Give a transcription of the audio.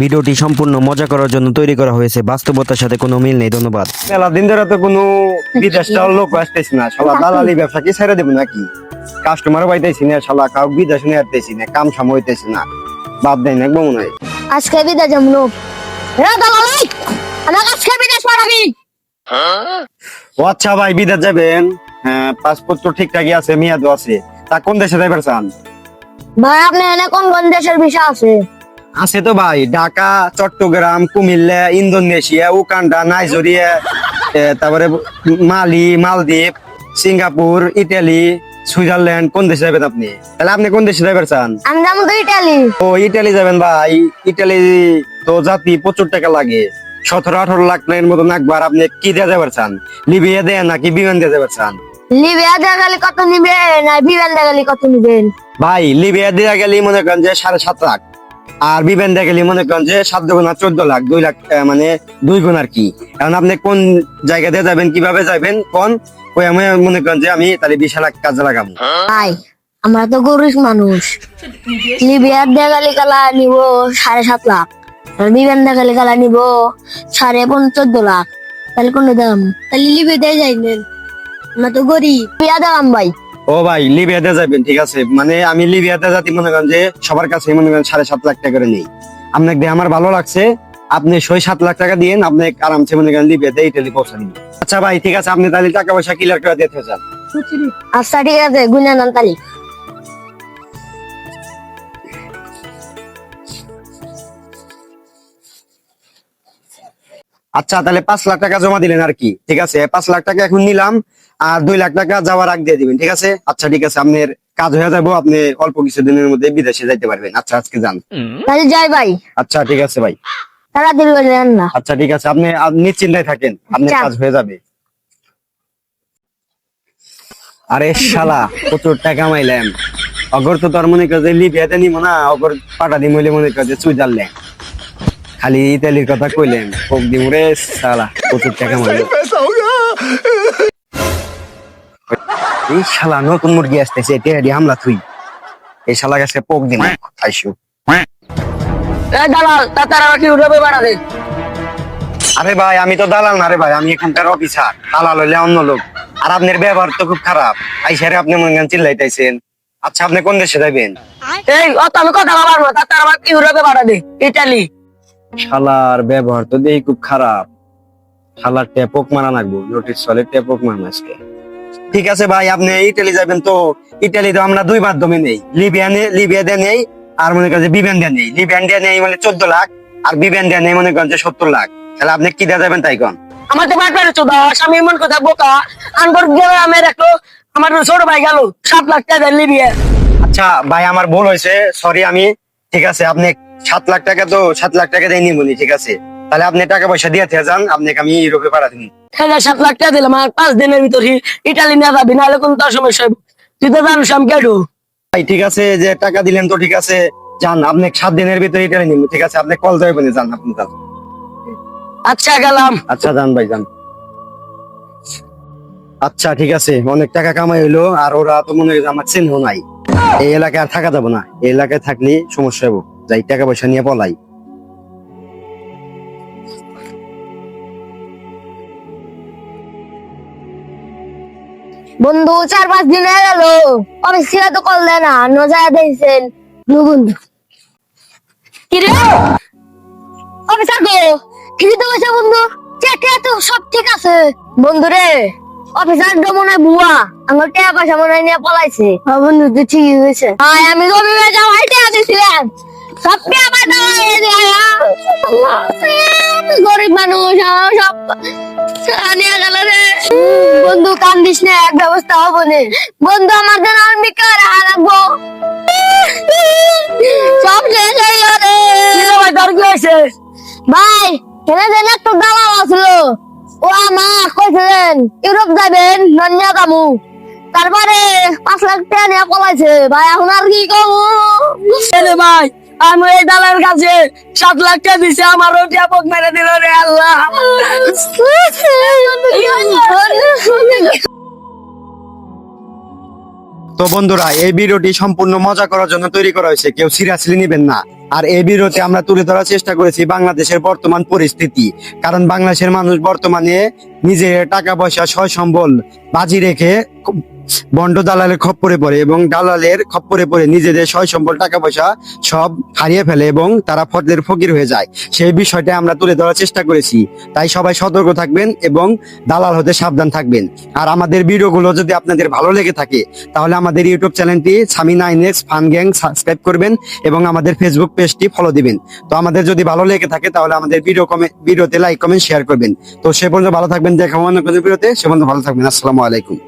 ভিডিওটি সম্পূর্ণ মজা করার জন্য তৈরি করা হয়েছে। বাস্তবতার সাথে কোনো মিল নেই ধন্যবাদ। মেলা দিন ধরে তো কোনো বিদেশ লোক আসতেছি না। শালা দালালি ব্যবসা কি ছেড়ে দেবো নাকি? কাস্টমার পাইতেছি না শালা কাউ বিদেশ নিয়ে আসতেছি না কাম সাম হইতেছি না। বাদ দেয় না একদম মনে হয় আজকে বিদেশ যাব লোক রে দালালি! আমার আজকে বিদেশ পাঠাবি। ও আচ্ছা ভাই বিদেশ যাবেন? হ্যাঁ পাসপোর্ট তো ঠিকঠাকই আছে মেয়াদও আছে। তা কোন দেশে যাইবার চান? ভাই আপনি এনে কোন কোন দেশের ভিসা আছে? আছে তো ভাই Dhaka Chittagong Comilla Indonesia Uganda Nigeria তারপরে মালি মালদ্বীপ সিঙ্গাপুর ইটালি সুইজারল্যান্ড কোন দেশে যাবেন আপনি? তাহলে আপনি কোন দেশে যাইবার চান? আমি যাব তো ইটালি। ও ইটালি যাবেন ভাই। ইটালি তো জাতি প্রচুর টাকা লাগে। সতেরো আঠারো লাখ টাকার মতো একবার আপনি কি দিয়ে যাবার চান? লিবিয়া দেন নাকি বিমান দিয়ে যাবার চান? লিবিয়া দেখালি কত নিবেন? আর বিমান দেখালি কত নিবেন? ভাই লিবিয়া দিয়ে গেলে মনে করেন যে সাড়ে সাত লাখ। আর বিবেন গেলে মনে করেন যে সাত গুণা চোদ্দ লাখ, দুই লাখ মানে দুই গুণ আর কি। এখন আপনি কোন জায়গা দিয়ে যাবেন, কীভাবে যাবেন, কোন? ওই আমি মনে করেন যে আমি তাহলে বিশ লাখ কাজে লাগাবো। আমরা তো গরিব মানুষ। লিবিয়ার দেখালি কালা নিব সাড়ে সাত লাখ বিমান দেখালি কালা নিব সাড়ে চোদ্দ লাখ। তাহলে কোন দাম? তাহলে লিবিয়া দিয়ে যাইবেন আমরা তো গরিব। দাম ভাই। ও ভাই, লিবিয়াতে যাবেন, ঠিক আছে? মানে আমি লিবিয়াতে যাতে মনে করেন যে সবার কাছে মনে করেন সাড়ে সাত লাখ টাকা করে নেই আপনাকে আমার ভালো লাগছে, আপনি ছয় সাত লাখ টাকা দিয়ে আপনি আরামসে মনে করেন লিবিয়াতে ইটালি পৌঁছা দিন আচ্ছা ভাই, ঠিক আছে, আপনি তাহলে টাকা পয়সা ক্লিয়ার করে দিতে চান। আচ্ছা ঠিক আছে, গুনে নাম তালি আচ্ছা তাহলে পাঁচ লাখ টাকা জমা দিলেন আর কি। ঠিক আছে পাঁচ লাখ টাকা এখন নিলাম আর দুই লাখ টাকা যাওয়ার আগ দিয়ে দিবেন ঠিক আছে? আচ্ছা ঠিক আছে আপনার কাজ হয়ে যাব আপনি অল্প কিছু দিনের মধ্যে বিদেশে যাইতে পারবেন। আচ্ছা আজকে যান। তাহলে যাই ভাই। আচ্ছা ঠিক আছে ভাই। না। আচ্ছা ঠিক আছে আপনি নিশ্চিন্তায় থাকেন আপনার। কাজ হয়ে যাবে। আরে শালা প্রচুর টাকা মাইলাম। অগর তো তোর মনে করে লিবিয়াতে নিব না অগর পাটা হইলে মনে করে সুইজারল্যান্ড। খালি ইতালির কথা কইলেন কোক দিম রে শালা প্রচুর টাকা মাইল। এই শালা নতুন মুরগি আসতেছে টেহারি হামলা তুই এই শালা গাছে পোক দিন আইসু দালাল তাতারা কি উঠবে বাড়াবে আরে ভাই আমি তো দালাল না রে ভাই আমি এখানকার অফিসার দালাল হইলে অন্য লোক। আর আপনার ব্যবহার তো খুব খারাপ। আইসারে আপনি মনে করেন চিল্লাইতেছেন। আচ্ছা আপনি কোন দেশে যাবেন এই অত আমি কথা বলব না তাতারা কি উঠবে বাড়াবে ইটালি শালার ব্যবহার তো দেখি খুব খারাপ। শালার টেপক মারা লাগবো নোটিশ চলে টেপক মারা আজকে। ঠিক আছে ভাই আপনি ইটালি যাবেন তো ইটালি তো আমরা দুই মাধ্যমে নেই। লিবিয়া নে লিবিয়া দিয়ে নেই আর মনে করেন বিবেন দিয়ে নেই। লিবিয়ান দিয়ে নেই মানে চোদ্দ লাখ আর বিবেন দিয়ে নেই মনে করেন যে সত্তর লাখ। তাহলে আপনি কি দিয়ে যাবেন তাই কন? আমার তো বাট পেরে চোদা আমি এমন কথা বোকা। আনবর গেলে আমি রাখল আমার ছোট ভাই গেল সাত লাখ টাকা লিবিয়া আচ্ছা ভাই আমার ভুল হয়েছে সরি আমি। ঠিক আছে আপনি সাত লাখ টাকা তো সাত লাখ টাকা দিয়ে নিবনি ঠিক আছে? তাহলে আপনি টাকা পয়সা দিয়ে যান আপনাকে আমি ইউরোপে পাঠা দিন হ্যাঁ সাত লাখ টাকা দিলাম আর পাঁচ দিনের ভিতর ইটালি নিয়ে যাবি নাহলে কোন তার সমস্যা তুই তো কেডো। ভাই ঠিক আছে যে টাকা দিলেন তো ঠিক আছে যান আপনি সাত দিনের ভিতরে এটা নিব ঠিক আছে আপনি কল যাবেন যান আপনি যান। আচ্ছা গেলাম। আচ্ছা যান ভাই যান। আচ্ছা ঠিক আছে অনেক টাকা কামাই হইল আর ওরা তো মনে হয় আমার চিহ্ন নাই। এই এলাকায় আর থাকা যাব না এই এলাকায় থাকলে সমস্যা হব যাই টাকা পয়সা নিয়ে পলাই। বন্ধু চার পাঁচ দিন হয়ে গেল। অফিস থেকে তো কল দেয় না নজায় দিয়েছেন নু বন্ধু কিরে অফিসার গো ঠিক তো বসে বন্ধু চেটে তো সব ঠিক আছে। বন্ধু রে অফিসার তো মনে হয় বুয়া আমার টাকা পয়সা মনে হয় নিয়ে পলাইছে। হ্যাঁ বন্ধু তো ঠিকই হয়েছে হ্যাঁ আমি রবিবার যাও হাইটে আসছিলাম সব টাকা পয়সা হয়ে যায় গরিব মানুষ সব নিয়ে গেল রে। বন্ধু কান্দিস না এক ব্যবস্থা হব নে। বন্ধু আমার জন্য বিক্রি রাখা রাখব? সব শেষ হয়ে ভাই তোর কি হয়েছে? ভাই এখানে যেন একটা দালাল আছিল ও কইছিলেন ইউরোপ যাবেন নন্যা কামু তারপরে পাঁচ লাখ টাকা নিয়ে পলাইছে। ভাই এখন আর কি কমু? ভাই আমি এই দালার কাছে সাত লাখ টাকা দিছে, আমার ওটা মেরে দিল রে আল্লাহ। তো বন্ধুরা, এই ভিডিওটি সম্পূর্ণ মজা করার জন্য তৈরি করা হয়েছে। কেউ সিরিয়াসলি নেবেন না। আর এই বিরতে আমরা তুলে ধরার চেষ্টা করেছি বাংলাদেশের বর্তমান পরিস্থিতি। কারণ বাংলাদেশের মানুষ বর্তমানে নিজের টাকা পয়সা সয় সম্বল বাজি রেখে বন্ড দালালের খপ্পরে পড়ে এবং দালালের খপ্পরে পড়ে নিজেদের সয় সম্বল টাকা পয়সা সব হারিয়ে ফেলে এবং তারা ফটের ফকির হয়ে যায়। সেই বিষয়টা আমরা তুলে ধরার চেষ্টা করেছি। তাই সবাই সতর্ক থাকবেন এবং দালাল হতে সাবধান থাকবেন। আর আমাদের ভিডিওগুলো যদি আপনাদের ভালো লেগে থাকে, তাহলে আমাদের ইউটিউব চ্যানেলটি Sami nine X fun gang subscribe করবেন এবং আমাদের ফেসবুক পেজটি ফলো দিবেন। তো আমাদের যদি ভালো লেগে থাকে, তাহলে আমাদের ভিডিও কমে, ভিডিওতে লাইক, কমেন্ট, শেয়ার করবেন। তো সে পর্যন্ত ভালো থাকবেন, দেখা অন্য কোনো ভিডিওতে। সে পর্যন্ত ভালো থাকবেন। আসসালামু আলাইকুম।